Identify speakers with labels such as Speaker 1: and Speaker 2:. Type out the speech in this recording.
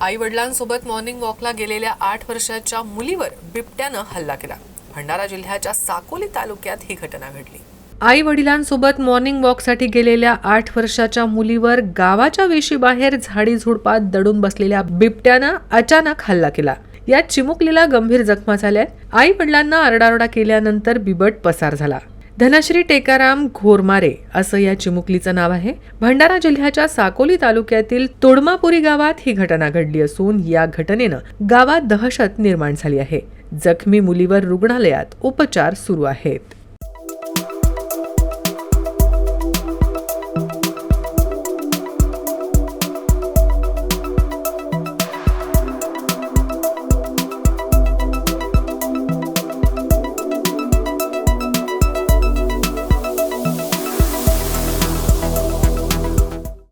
Speaker 1: आई वडिलांसोबत मॉर्निंग वॉकला गेलेल्या आठ वर्षाच्या मुलीवर बिबट्यानं हल्ला केला. भंडारा जिल्ह्याच्या साकोली तालुक्यात ही घटना घडली. आई वडिलांसोबत मॉर्निंग वॉकसाठी गेलेल्या आठ वर्षाच्या मुलीवर गावाच्या वेशीबाहेर झाडी झुडपात दडून बसलेल्या बिबट्यानं अचानक हल्ला केला. यात चिमुकलीला गंभीर जखमा झाल्या. आई वडिलांना आरडाओरडा केल्यानंतर बिबट पसार झाला. धनश्री टेकाराम घोरमारे असं या चिमुकलीचं नाव आहे. भंडारा जिल्ह्याच्या साकोली तालुक्यातील तोडमापुरी गावात ही घटना घडली असून या घटनेनं गावात दहशत निर्माण झाली आहे. जखमी मुलीवर रुग्णालयात उपचार सुरू आहेत.